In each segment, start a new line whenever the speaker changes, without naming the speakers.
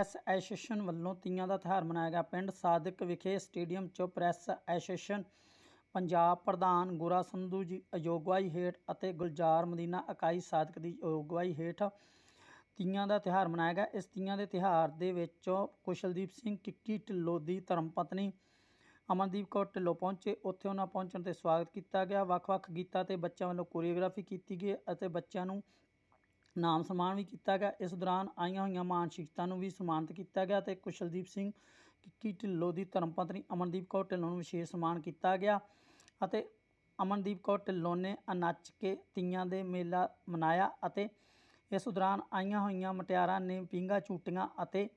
Press association ਵੱਲੋਂ ਤੀਆਂ ਦਾ ਤਿਉਹਾਰ ਮਨਾਇਆ ਗਿਆ। ਪਿੰਡ ਸਾਦਿਕ ਵਿਖੇ ਸਟੇਡੀਅਮ 'ਚ ਪ੍ਰੈਸ ਐਸੋਸੀਏਸ਼ਨ ਪੰਜਾਬ ਪ੍ਰਧਾਨ ਗੁਰਾ ਸੰਧੂ ਜੀ, ਅਯੋਗਵਾਈ ਹੇਠ ਅਤੇ ਗੁਲਜ਼ਾਰ ਮਦੀਨਾ ਇਕਾਈ ਸਾਦਿਕ ਦੀ ਅਯੋਗਵਾਈ ਹੇਠ ਤੀਆਂ ਦਾ ਤਿਉਹਾਰ ਮਨਾਇਆ ਗਿਆ। ਇਸ ਤੀਆਂ ਦੇ ਤਿਉਹਾਰ ਦੇ ਵਿੱਚ ਕੁਸ਼ਲਦੀਪ ਸਿੰਘ ਕਿੱਕੀ ਢਿੱਲੋਂ ਦੀ ਧਰਮ ਪਤਨੀ ਅਮਨਦੀਪ ਕੌਰ ਢਿੱਲੋਂ ਪਹੁੰਚੇ। ਉੱਥੇ ਉਹਨਾਂ ਪਹੁੰਚਣ ਤੇ ਸਵਾਗਤ ਕੀਤਾ ਗਿਆ। ਵੱਖ-ਵੱਖ ਗੀਤਾਂ ਤੇ ਬੱਚਿਆਂ ਵੱਲੋਂ ਕੋਰੀਓਗ੍ਰਾਫੀ ਕੀਤੀ ਗਈ ਅਤੇ ਬੱਚਿਆਂ ਨੂੰ ਨਾਮ ਸਨਮਾਨ ਵੀ ਕੀਤਾ ਗਿਆ। ਇਸ ਦੌਰਾਨ ਆਈਆਂ ਹੋਈਆਂ ਮਾਨਸਿਕਤਾ ਨੂੰ ਵੀ ਸਨਮਾਨਿਤ ਕੀਤਾ ਗਿਆ ਤੇ ਕੁਸ਼ਲਦੀਪ ਸਿੰਘ ਕਿੱਕੀ ਢਿੱਲੋਂ ਦੀ ਧਰਮਪਤਨੀ ਅਮਨਦੀਪ ਕੌਰ ਢਿੱਲੋਂ ਨੂੰ ਵਿਸ਼ੇਸ਼ ਸਨਮਾਨ ਕੀਤਾ ਗਿਆ ਅਤੇ ਅਮਨਦੀਪ ਕੌਰ ਢਿੱਲੋਂ ਨੇ ਨੱਚ ਕੇ ਤੀਆਂ ਦੇ ਮੇਲਾ ਮਨਾਇਆ ਅਤੇ ਇਸ ਦੌਰਾਨ ਆਈਆਂ ਹੋਈਆਂ ਮਟਿਆਰਾਂ ਨੇ ਪੀਂਘਾਂ ਝੂਟੀਆਂ ਅਤੇ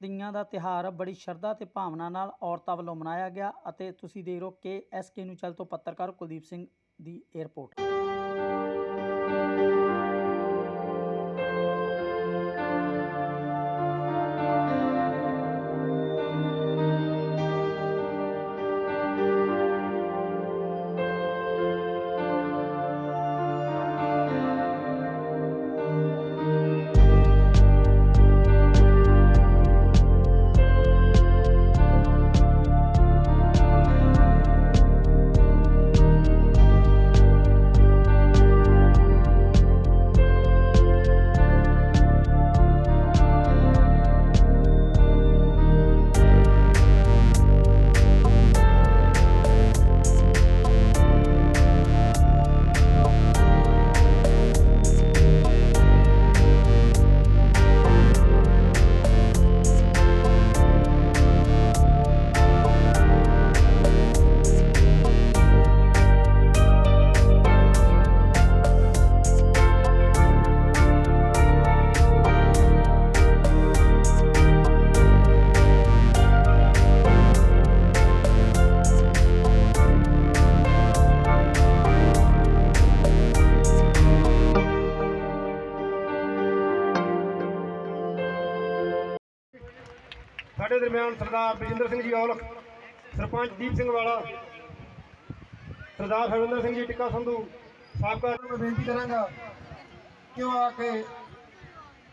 ਤੀਆਂ ਦਾ ਤਿਹਾਰ ਬੜੀ ਸ਼ਰਧਾ ਤੇ ਭਾਵਨਾ ਨਾਲ ਔਰਤਾਂ ਵੱਲੋਂ ਮਨਾਇਆ ਗਿਆ ਅਤੇ ਤੁਸੀਂ ਦੇਖ ਰਹੇ ਹੋ ਕਿ ਐਸਕੇ ਨੂੰ ਚੱਲ ਤੋਂ ਪੱਤਰਕਾਰ ਕੁਲਦੀਪ ਸਿੰਘ ਦੀ 에ਅਰਪੋਰਟ
ਦਰਮਿਆਨ ਸਰਦਾਰ ਬਜਿੰਦਰ ਸਿੰਘ ਜੀ ਔਲਖ, ਸਰਪੰਚ ਦੀਪ ਸਿੰਘ ਵਾਲਾ, ਸਰਦਾਰ ਹਰਵਿੰਦਰ ਸਿੰਘ ਜੀ ਟਿੱਕਾ ਸੰਧੂ, ਸਾਬਕਾ ਨੂੰ ਬੇਨਤੀ ਕਰਾਂਗਾ ਕਿ ਉਹ ਆ ਕੇ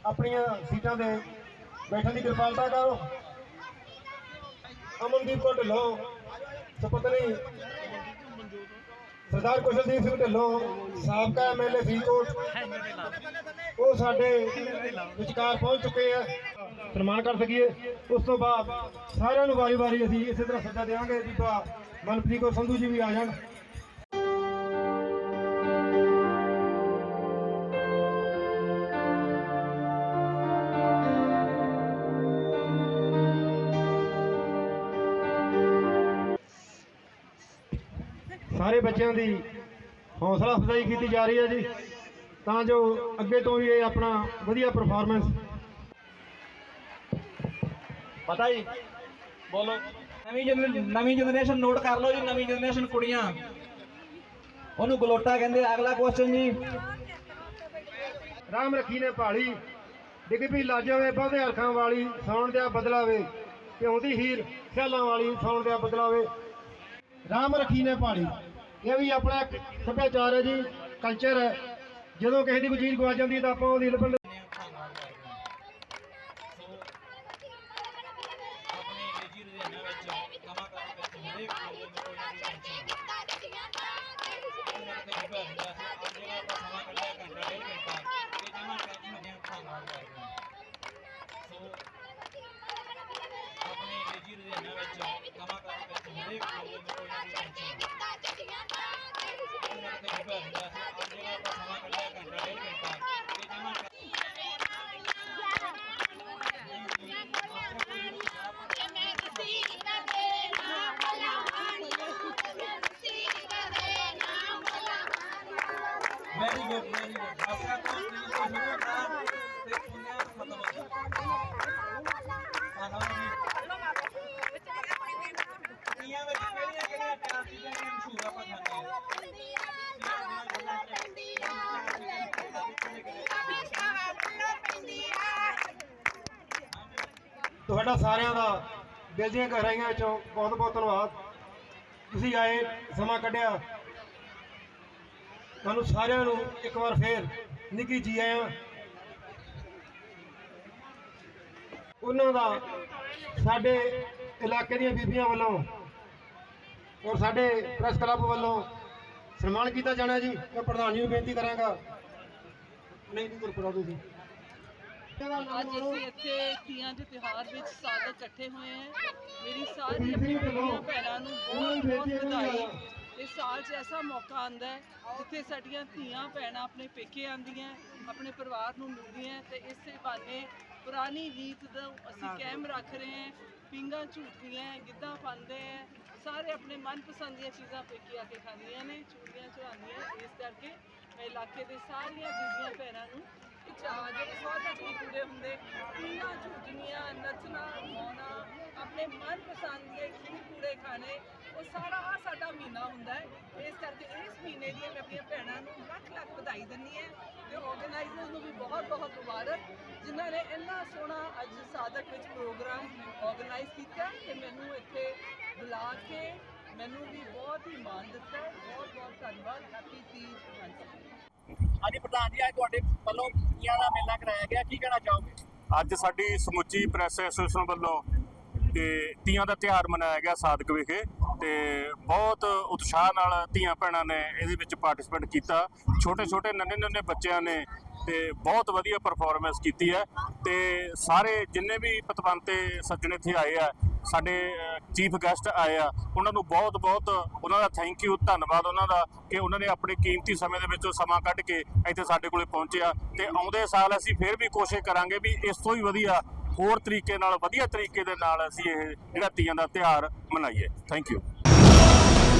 ਆਪਣੀਆਂ ਸੀਟਾਂ ਤੇ ਬੈਠਣ ਦੀ ਕਿਰਪਾਲਤਾ ਕਰੋ। ਅਮਨਦੀਪ ਕੌਰ ਢਿੱਲੋਂ, ਸੁਪਤਨੀ ਸਰਦਾਰ ਕੁਸ਼ਲਦੀਪ ਸਿੰਘ ਢਿੱਲੋਂ, ਸਾਬਕਾ ਐਮਐਲਏ ਫਰੀਦਕੋਟ ਉਹ ਸਾਡੇ ਵਿਚਕਾਰ ਪਹੁੰਚ ਚੁੱਕੇ ਆ। ਸਨਮਾਨ ਕਰ ਸਕੀਏ। ਉਸ ਤੋਂ ਬਾਅਦ ਸਾਰਿਆਂ ਨੂੰ ਵਾਰੀ-ਵਾਰੀ ਅਸੀਂ ਇਸੇ ਤਰ੍ਹਾਂ ਸੱਦਾ ਦੇਵਾਂਗੇ ਬੀਬਾ ਮਨਪ੍ਰੀਤ ਕੌਰ ਸੰਧੂ ਜੀ ਵੀ ਆ ਜਾਣ। ਸਾਰੇ ਬੱਚਿਆਂ ਦੀ ਹੌਸਲਾ ਅਫਜ਼ਾਈ ਕੀਤੀ ਜਾ ਰਹੀ ਹੈ ਜੀ। ਤਾਂ ਜੋ ਅੱਗੇ ਤੋਂ ਵੀ ਇਹ ਆਪਣਾ ਵਧੀਆ ਪਰਫਾਰਮੈਂਸ
ਪਤਾ ਜੀ ਬੋਲੋ। ਨਵੀਂ ਨਵੀਂ ਜਨਰੇਸ਼ਨ ਨੋਟ ਕਰ ਲਓ ਜੀ ਨਵੀਂ ਜਨਰੇਸ਼ਨ ਕੁੜੀਆਂ। ਉਹਨੂੰ ਗਲੋਟਾ ਕਹਿੰਦੇ। ਅਗਲਾ ਕੁਐਸਚਨ ਜੀ।
ਰਾਮ ਰੱਖੀ ਨੇ ਭਾਲੀ। ਡਿੱਗ ਵੀ ਲਾਜਵੇ ਬਹੁਤੇ ਹਰਖਾਂ ਵਾਲੀ ਸੌਣ ਦਿਆ ਬਦਲਾਵੇ। ਪਿਉਂਦੀ ਹੀਰ ਖਿਆਲਾਂ ਵਾਲੀ ਸੌਣ ਦਿਆ ਬਦਲਾਵੇ। ਰਾਮ ਰੱਖੀ ਨੇ ਭਾਲੀ। ਇਹ ਵੀ ਆਪਣਾ ਸੱਭਿਆਚਾਰ ਹੈ ਜੀ ਕਲਚਰ ਹੈ। ਜਦੋਂ ਕਿਸੇ ਦੀ ਕੋਈ ਚੀਜ਼ ਗਵਾ ਜਾਂਦੀ ਹੈ ਤਾਂ ਆਪਾਂ ਉਹਦੀ ਲੱਭਣ
ਵੈਰੀ ਗੁੱਡ ਵੈਰੀ ਗੁੱਡ ਆਸਿਆ ਤੋਂ ਸ਼ੁਰੂ ਕਰਨਾ ਤੇ ਪੁੰਨਿਆ ਖਤਮ ਹੋ ਦੁਨੀਆ ਵਿੱਚ ਕਿਹੜੀਆਂ ਕਿਹੜੀਆਂ ਟਾਸੀ ਜਿਹੜੀਆਂ ਮਸ਼ਹੂਰ ਆਪਾਂ ਖਾਂਦੇ ਆ
ਤੁਹਾਡਾ ਸਾਰਿਆਂ ਦਾ ਦਿਲ ਦੀਆਂ ਗਹਿਰਾਈਆਂ ਵਿੱਚੋਂ ਬਹੁਤ ਬਹੁਤ ਧੰਨਵਾਦ। ਤੁਸੀਂ ਆਏ ਸਮਾਂ ਕੱਢਿਆ। ਤੁਹਾਨੂੰ ਸਾਰਿਆਂ ਨੂੰ ਇੱਕ ਵਾਰ ਫੇਰ ਨਿੱਕੀ ਜੀ ਆਇਆਂ। ਉਹਨਾਂ ਦਾ ਸਾਡੇ ਇਲਾਕੇ ਦੀਆਂ ਬੀਬੀਆਂ ਵੱਲੋਂ ਔਰ ਸਾਡੇ ਪ੍ਰੈਸ ਕਲੱਬ ਵੱਲੋਂ ਸਨਮਾਨ ਕੀਤਾ ਜਾਣਾ ਜੀ। ਮੈਂ ਪ੍ਰਧਾਨ ਜੀ ਨੂੰ ਬੇਨਤੀ ਕਰਾਂਗਾ। ਨਹੀਂ ਨਹੀਂ ਗੁਰਪੁਰਾ ਤੁਸੀਂ।
ਅੱਜ ਅਸੀਂ ਇੱਥੇ ਤੀਆਂ ਦੇ ਤਿਉਹਾਰ ਵਿੱਚ ਸਾਰੇ ਇਕੱਠੇ ਹੋਏ ਹਾਂ। ਮੇਰੀ ਸਾਰੀ ਭੈਣਾਂ ਨੂੰ ਬਹੁਤ ਬਹੁਤ ਵਧਾਈ। ਇਸ ਸਾਲ 'ਚ ਐਸਾ ਮੌਕਾ ਆਂਦਾ ਹੈ ਜਿੱਥੇ ਸਾਡੀਆਂ ਧੀਆਂ ਭੈਣਾਂ ਆਪਣੇ ਪੇਕੇ ਆਂਦੀਆਂ ਆਪਣੇ ਪਰਿਵਾਰ ਨੂੰ ਮਿਲਦੀਆਂ ਤੇ ਇਸੇ ਬਹਾਨੇ ਪੁਰਾਣੀ ਰੀਤ ਦਾ ਅਸੀਂ ਕਾਇਮ ਰੱਖ ਰਹੇ ਹਾਂ ਪਿੰਗਾ ਝੂਟਦੀਆਂ ਗਿੱਧਾ ਪਾਉਂਦੇ ਹੈ ਸਾਰੇ ਆਪਣੇ ਮਨਪਸੰਦ ਦੀਆਂ ਚੀਜ਼ਾਂ ਪੇਕੇ ਆ ਕੇ ਖਾਂਦੀਆਂ ਨੇ ਚੂੜੀਆਂ ਚੜਾਉਂਦੀਆਂ ਇਸ ਕਰਕੇ ਮੈਂ ਇਲਾਕੇ ਦੇ ਸਾਰੀਆਂ ਬੀਬੀਆਂ ਭੈਣਾਂ ਨੂੰ ਚਾਹ ਜਿਹੜੇ ਸਵਾਗਤ ਨਹੀਂ ਪੂਰੇ ਹੁੰਦੇ ਪੀਣਾ ਝੂਟਣੀਆਂ ਨੱਚਣਾ ਗਾਉਣਾ ਮਨਪਸੰਦ ਦੇ ਖੀਰ ਪੂਰੇ ਖਾਣੇ ਉਹ ਸਾਰਾ ਆਹ ਸਾਡਾ ਮਹੀਨਾ ਹੁੰਦਾ ਹੈ। ਇਸ ਕਰਕੇ ਇਸ ਮਹੀਨੇ ਦੀਆਂ ਮੈਂ ਆਪਣੀਆਂ ਭੈਣਾਂ ਨੂੰ ਲੱਖ ਲੱਖ ਵਧਾਈ ਦਿੰਦੀ ਹਾਂ ਤੇ ਆਰਗੇਨਾਈਜ਼ਰਸ ਨੂੰ ਵੀ ਬਹੁਤ ਬਹੁਤ ਮੁਬਾਰਕ ਜਿਨ੍ਹਾਂ ਨੇ ਇੰਨਾ ਸੋਹਣਾ ਅੱਜ ਸਾਦਕ ਵਿੱਚ ਪ੍ਰੋਗਰਾਮ ਆਰਗੇਨਾਈਜ਼ ਕੀਤਾ ਤੇ ਮੈਨੂੰ ਇੱਥੇ ਬੁਲਾ ਕੇ ਮੈਨੂੰ ਵੀ ਬਹੁਤ ਹੀ ਮਾਣ ਦਿੱਤਾ ਹੈ। ਬਹੁਤ ਬਹੁਤ ਧੰਨਵਾਦ। ਹੈਪੀ ਤੀਜ ਵੰਸ
ਹਾਂਜੀ ਪ੍ਰਧਾਨ ਜੀ ਅੱਜ ਤੁਹਾਡੇ ਵੱਲੋਂ ਤੀਆਂ ਦਾ ਮੇਲਾ ਕਰਾਇਆ ਗਿਆ। ਕੀ ਕਹਿਣਾ ਚਾਹੋਗੇ?
ਅੱਜ ਸਾਡੀ ਸਮੁੱਚੀ ਪ੍ਰੈਸ ਐਸੋਸੀਏਸ਼ਨ ਵੱਲੋਂ ਤੇ ਤੀਆਂ ਦਾ ਤਿਉਹਾਰ ਮਨਾਇਆ ਗਿਆ ਸਾਦਕ ਵਿਖੇ ਤੇ ਬਹੁਤ ਉਤਸ਼ਾਹ ਨਾਲ ਧੀਆਂ ਭੈਣਾਂ ਨੇ ਇਹਦੇ ਵਿੱਚ ਪਾਰਟਿਸਿਪੇਟ ਕੀਤਾ। ਛੋਟੇ ਛੋਟੇ ਨੰਨੇ ਨੰਨੇ ਬੱਚਿਆਂ ਨੇ ਤੇ ਬਹੁਤ ਵਧੀਆ ਪਰਫਾਰਮੈਂਸ ਕੀਤੀ ਹੈ ਤੇ ਸਾਰੇ ਜਿੰਨੇ ਵੀ ਪਤਵੰਤੇ ਸੱਜਣ ਇੱਥੇ ਆਏ ਆ, ਸਾਡੇ ਚੀਫ ਗੈਸਟ ਆਏ ਆ, ਉਹਨਾਂ ਨੂੰ ਬਹੁਤ ਬਹੁਤ ਉਹਨਾਂ ਦਾ ਥੈਂਕ ਯੂ ਧੰਨਵਾਦ ਉਹਨਾਂ ਦਾ ਕਿ ਉਹਨਾਂ ਨੇ ਆਪਣੇ ਕੀਮਤੀ ਸਮੇਂ ਦੇ ਵਿੱਚੋਂ ਸਮਾਂ ਕੱਢ ਕੇ ਇੱਥੇ ਸਾਡੇ ਕੋਲੇ ਪਹੁੰਚਿਆ ਤੇ ਆਉਂਦੇ ਸਾਲ ਅਸੀਂ ਫਿਰ ਵੀ ਕੋਸ਼ਿਸ਼ ਕਰਾਂਗੇ ਵੀ ਇਸ ਤੋਂ ਹੀ ਵਧੀਆ ਹੋਰ ਤਰੀਕੇ ਨਾਲ, ਵਧੀਆ ਤਰੀਕੇ ਦੇ ਨਾਲ ਅਸੀਂ ਇਹ ਜਿਹੜਾ ਤੀਆਂ ਦਾ ਤਿਉਹਾਰ ਮਨਾਈਏ। Thank you